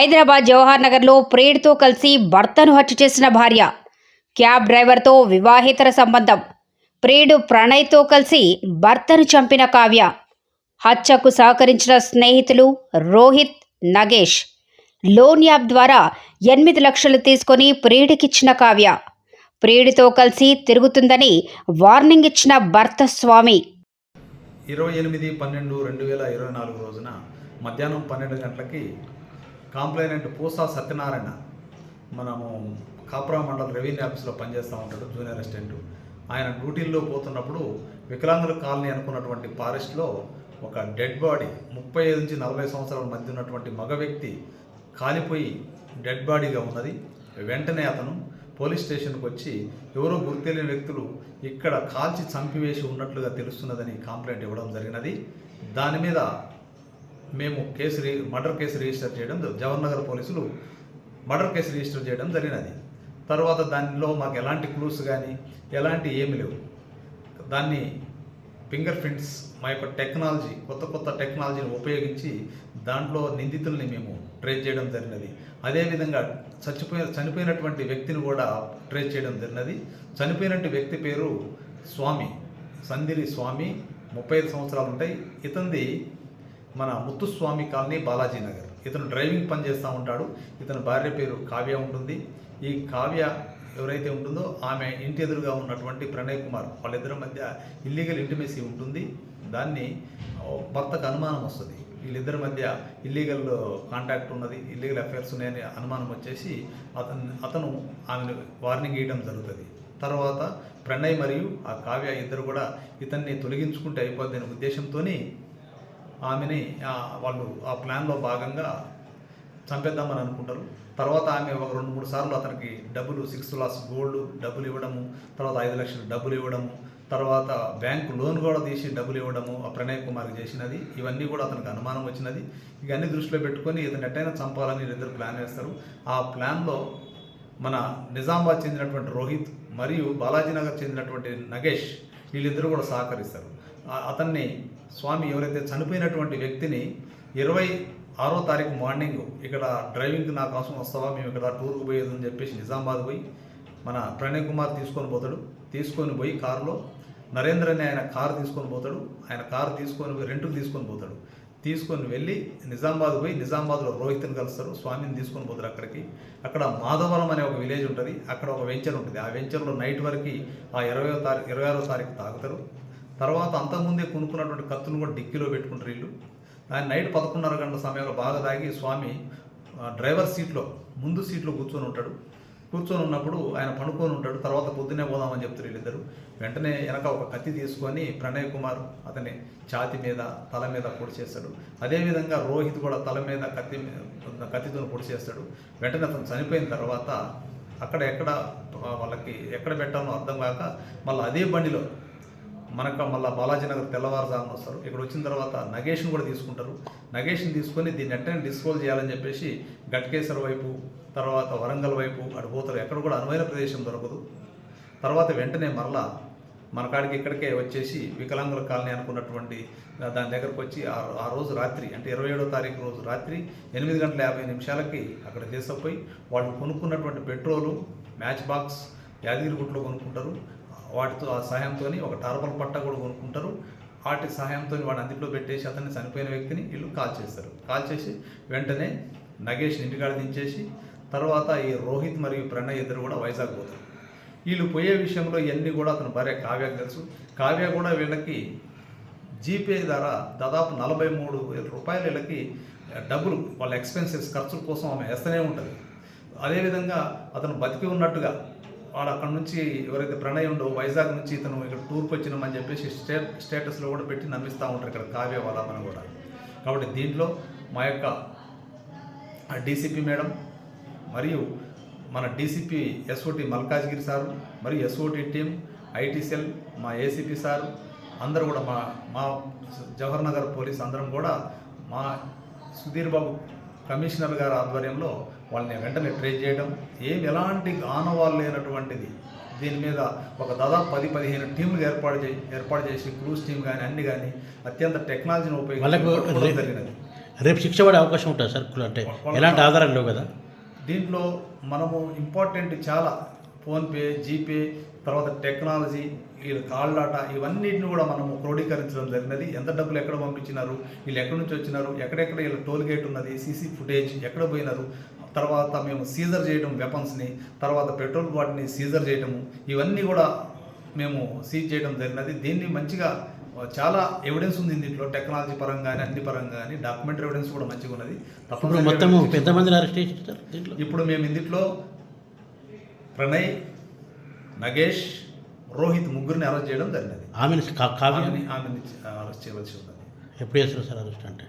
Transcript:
హైదరాబాద్ జవహర్ నగర్లో ప్రేడ్తో కలిసి భర్తను హత్య చేసిన భార్య క్యాబ్ డ్రైవర్తో వివాహేతర సంబంధం. ప్రేడు ప్రణయ్తో కలిసి భర్తను చంపిన కావ్య. హత్యకు సహకరించిన స్నేహితులు రోహిత్ నగేష్. లోన్ యాప్ ద్వారా ఎనిమిది లక్షలు తీసుకొని ప్రియుడికిచ్చిన కావ్య. ప్రియుడితో కలిసి తిరుగుతుందని వార్నింగ్ ఇచ్చిన భర్త స్వామి. ఇరవై ఎనిమిది పన్నెండు రెండు వేల ఇరవై నాలుగు రోజున మధ్యాహ్నం పన్నెండు గంటలకి కాంప్లైనెంట్ పూసా సత్యనారాయణ మనము కాపురా మండల రెవెన్యూ ఆఫీస్లో పనిచేస్తూ ఉంటాడు జూనియర్ అసిస్టెంట్. ఆయన డ్యూటీల్లో పోతున్నప్పుడు వికలాంగుల కాలనీ అనుకున్నటువంటి ఫారెస్ట్లో ఒక డెడ్ బాడీ ముప్పై ఐదు నుంచి నలభై సంవత్సరాల మధ్య ఉన్నటువంటి మగ వ్యక్తి కాలిపోయి డెడ్ బాడీగా ఉన్నది. వెంటనే అతను పోలీస్ స్టేషన్కి వచ్చి ఎవరో గుర్తెలిని వ్యక్తులు ఇక్కడ కాల్చి చంపివేసి ఉన్నట్లుగా తెలుస్తున్నదని కంప్లైంట్ ఇవ్వడం జరిగినది. దాని మీద మేము కేసు రి మర్డర్ కేసు రిజిస్టర్ చేయడం జవహర్ నగర్ పోలీసులు మర్డర్ కేసు రిజిస్టర్ చేయడం జరిగినది. తర్వాత దానిలో మాకు ఎలాంటి క్లూస్ కానీ ఎలాంటి ఏమి లేవు. దాన్ని ఫింగర్ ప్రింట్స్ మా యొక్క టెక్నాలజీ కొత్త కొత్త టెక్నాలజీని ఉపయోగించి దాంట్లో నిందితుల్ని మేము ట్రేస్ చేయడం జరిగినది. అదేవిధంగా చచ్చిపోయిన చనిపోయినటువంటి వ్యక్తిని కూడా ట్రేస్ చేయడం జరిగినది. చనిపోయినటువంటి వ్యక్తి పేరు స్వామి సందిరి స్వామి ముప్పై ఐదు సంవత్సరాలు ఉంటాయి. ఇతంది మన ముత్తుస్వామి కాలనీ బాలాజీ నగర్ ఇతను డ్రైవింగ్ పని చేస్తూ ఉంటాడు. ఇతని భార్య పేరు కావ్య ఉంటుంది. ఈ కావ్య ఎవరైతే ఉంటుందో ఆమె ఇంటి ఎదురుగా ఉన్నటువంటి ప్రణయ్ కుమార్ వాళ్ళిద్దరి మధ్య ఇల్లీగల్ ఇంటిమేసీ ఉంటుంది. దాన్ని భర్తకు అనుమానం వస్తుంది. వీళ్ళిద్దరి మధ్య ఇల్లీగల్ కాంటాక్ట్ ఉన్నది. ఇల్లీగల్ అఫైర్స్ ఉన్నాయని అనుమానం వచ్చేసి అతను అతను ఆమెను వార్నింగ్ ఇవ్వడం జరుగుతుంది. తర్వాత ప్రణయ్ మరియు ఆ కావ్య ఇద్దరు కూడా ఇతన్ని తొలగించుకుంటే అయిపోద్ది అనే ఉద్దేశంతో ఆమెని వాళ్ళు ఆ ప్లాన్లో భాగంగా చంపేద్దామని అనుకుంటారు. తర్వాత ఆమె ఒక రెండు మూడు సార్లు అతనికి డబ్బులు సిక్స్ లాస్ గోల్డ్ డబ్బులు ఇవ్వడము తర్వాత ఐదు లక్షలు డబ్బులు ఇవ్వడము తర్వాత బ్యాంకు లోన్ కూడా తీసి డబ్బులు ఇవ్వడము ఆ ప్రణయ్ కుమార్కి చేసినది. ఇవన్నీ కూడా అతనికి అనుమానం వచ్చినది. ఇక అన్ని దృష్టిలో పెట్టుకొని ఇతను ఎట్టయినా చంపాలని వీళ్ళిద్దరు ప్లాన్ వేస్తారు. ఆ ప్లాన్లో మన నిజామాబాద్ చెందినటువంటి రోహిత్ మరియు బాలాజీనగర్ చెందినటువంటి నగేష్ వీళ్ళిద్దరూ కూడా సహకరిస్తారు. అతన్ని స్వామి ఎవరైతే చనిపోయినటువంటి వ్యక్తిని ఇరవై ఆరో తారీఖు మార్నింగ్ ఇక్కడ డ్రైవింగ్ నా కోసం వస్తావా? మేము ఇక్కడ టూర్కి పోయేది అని చెప్పేసి నిజామాబాద్ పోయి మన ప్రణయ్ కుమార్ తీసుకొని పోతాడు. తీసుకొని పోయి కారులో నరేంద్ర అనే ఆయన కారు తీసుకొని పోతాడు. ఆయన కారు తీసుకొని పోయి రెంట్కి తీసుకొని పోతాడు. తీసుకొని వెళ్ళి నిజామాబాద్ పోయి నిజామాబాద్లో రోహిత్ని కలుస్తారు. స్వామిని తీసుకొని పోతారు అక్కడికి. అక్కడ మాధవరం అనే ఒక విలేజ్ ఉంటుంది. అక్కడ ఒక వెంచర్ ఉంటుంది. ఆ వెంచర్లో నైట్ వరకు ఆ ఇరవై తారీఖు ఇరవై ఆరో తారీఖు తాగుతారు. తర్వాత అంతకుముందే కొనుక్కున్నటువంటి కత్తును కూడా డిక్కీలో పెట్టుకుంటారు వీళ్ళు. ఆయన నైట్ పదకొండున్నర గంటల సమయంలో బాగా తాగి స్వామి డ్రైవర్ సీట్లో ముందు సీట్లో కూర్చొని ఉంటాడు. కూర్చొని ఉన్నప్పుడు ఆయన పడుకొని ఉంటాడు. తర్వాత పొద్దునే పోదామని చెప్తారు వీళ్ళిద్దరు. వెంటనే వెనక ఒక కత్తి తీసుకొని ప్రణయ్ కుమార్ అతని ఛాతి మీద తల మీద పొడి చేస్తాడు. అదేవిధంగా రోహిత్ కూడా తల మీద కత్తి కత్తితో పొడి చేస్తాడు. వెంటనే అతను చనిపోయిన తర్వాత అక్కడ ఎక్కడ వాళ్ళకి ఎక్కడ పెట్టాలో అర్థం కాక మళ్ళీ అదే బండిలో మనకు మళ్ళీ బాలాజీనగర్ తెల్లవారుజామున వస్తారు. ఇక్కడ వచ్చిన తర్వాత నగేష్ని కూడా తీసుకుంటారు. నగేష్ని తీసుకొని దీన్ని ఎట్టని డిస్పోజ్ చేయాలని చెప్పేసి గట్కేశ్వర వైపు తర్వాత వరంగల్ వైపు అటు పోతారు. ఎక్కడ కూడా అనువైన ప్రదేశం దొరకదు. తర్వాత వెంటనే మరలా మన కాడికి ఇక్కడికే వచ్చేసి వికలాంగుల కాలనీ అనుకున్నటువంటి దాని దగ్గరకు వచ్చి ఆ ఆ రోజు రాత్రి అంటే ఇరవై ఏడో తారీఖు రోజు రాత్రి ఎనిమిది గంటల యాభై నిమిషాలకి అక్కడ తీసుకుపోయి వాళ్ళు కొనుక్కున్నటువంటి పెట్రోలు మ్యాచ్ బాక్స్ యాదగిరిగుట్లో కొనుక్కుంటారు. వాటితో ఆ సహాయంతో ఒక టార్బల్ పట్ట కూడా కొనుక్కుంటారు. వాటి సహాయంతో వాడిని అందులో పెట్టేసి అతన్ని చనిపోయిన వ్యక్తిని వీళ్ళు కాల్ చేస్తారు. కాల్ చేసి వెంటనే నగేష్ ఇంటికాడ దించేసి తర్వాత ఈ రోహిత్ మరియు ప్రణయ్ ఇద్దరు కూడా వైజాగ్ పోతారు. వీళ్ళు పోయే విషయంలో ఇవన్నీ కూడా అతను భార్య కావ్యకు తెలుసు. కావ్య కూడా వీళ్ళకి జీపే ద్వారా దాదాపు నలభై మూడు వేల రూపాయలు వీళ్ళకి డబ్బులు వాళ్ళ ఎక్స్పెన్సెస్ ఖర్చుల కోసం ఆమె వేస్తూనే ఉంటుంది. అదేవిధంగా అతను బతికి ఉన్నట్టుగా వాడు అక్కడ నుంచి ఎవరైతే ప్రణయ్ ఉండో వైజాగ్ నుంచి ఇతను ఇక్కడ టూర్కి వచ్చినామని చెప్పేసి స్టే స్టేటస్లో కూడా పెట్టి నమ్మిస్తూ ఉంటారు ఇక్కడ కావ్య వాళ్ళమని కూడా. కాబట్టి దీంట్లో మా యొక్క డీసీపీ మేడం మరియు మన డీసీపీ ఎస్ఓటి మల్కాజ్గిరి సారు మరియు ఎస్ఓటి టీం ఐటీ సెల్ మా ఏసీపీ సార్ అందరూ కూడా మా మా జవహర్ నగర్ పోలీస్ అందరం కూడా మా సుధీర్ బాబు కమిషనర్ గారి ఆధ్వర్యంలో వాళ్ళని వెంటనే ట్రేస్ చేయడం ఏం ఎలాంటి ఆనవాళ్ళు లేనటువంటిది. దీని మీద ఒక దాదాపు పది పదిహేను టీంలు ఏర్పాటు చేసి ఏర్పాటు చేసి క్రూజ్ టీం కానీ అన్ని కానీ అత్యంత టెక్నాలజీని ఉపయోగించి జరిగినది. రేపు శిక్ష పడే అవకాశం ఉంటుంది సార్ అంటే ఎలాంటి ఆధారాలు లేవు కదా? దీంట్లో మనము ఇంపార్టెంట్ చాలా ఫోన్పే జీపే తర్వాత టెక్నాలజీ వీళ్ళ కాళ్ళాట ఇవన్నిటిని కూడా మనము క్రోడీకరించడం జరిగినది. ఎంత డబ్బులు ఎక్కడ పంపించినారు వీళ్ళు ఎక్కడి నుంచి వచ్చినారు ఎక్కడెక్కడ వీళ్ళ టోల్ గేట్ ఉన్నది సీసీ ఫుటేజ్ ఎక్కడ పోయినారు తర్వాత మేము సీజర్ చేయడం వెపన్స్ని తర్వాత పెట్రోల్ బాటిని సీజర్ చేయడము ఇవన్నీ కూడా మేము సీజ్ చేయడం జరిగినది. దీన్ని మంచిగా చాలా ఎవిడెన్స్ ఉంది దీంట్లో టెక్నాలజీ పరంగా కానీ అన్ని పరంగా కానీ డాక్యుమెంటరీ ఎవిడెన్స్ కూడా మంచిగా ఉన్నది. మొత్తం పెద్ద అరెస్ట్ దీంట్లో? ఇప్పుడు మేము ఇందులో ప్రణయ్ నగేష్ రోహిత్ ముగ్గురిని అరెస్ట్ చేయడం ఆమెను కావ్య ఆమెని ఆమెని అరెస్ట్ చేయవలసి ఉన్నది ఎప్పుడు చేస్తారు సార్ అరెస్ట్ అంటే?